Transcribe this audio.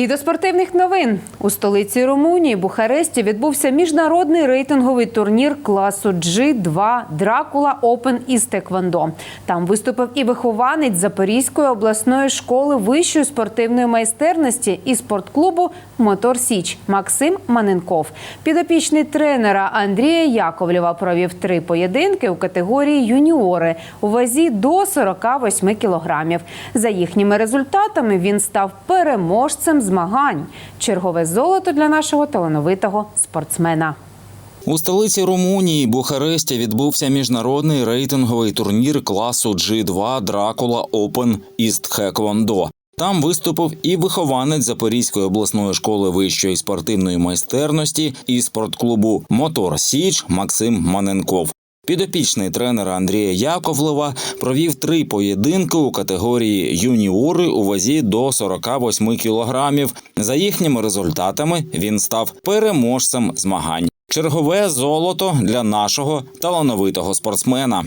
І до спортивних новин у столиці Румунії Бухаресті відбувся міжнародний рейтинговий турнір класу G2 Дракула Open із Теквондо. Там виступив і вихованець Запорізької обласної школи вищої спортивної майстерності і спортклубу Мотор Січ Максим Маненков. Підопічний тренера Андрія Яковлєва провів три поєдинки у категорії юніори у вазі до 48 кілограмів. За їхніми результатами він став переможцем змагань. Чергове золото для нашого талановитого спортсмена. У столиці Румунії Бухаресті відбувся міжнародний рейтинговий турнір класу G2 Дракула Open East Хеквондо. Там виступив і вихованець Запорізької обласної школи вищої спортивної майстерності і спортклубу Мотор Січ Максим Маненков. Підопічний тренер Андрія Яковлева провів три поєдинки у категорії юніори у вазі до 48 кілограмів. За їхніми результатами він став переможцем змагань. Чергове золото для нашого талановитого спортсмена.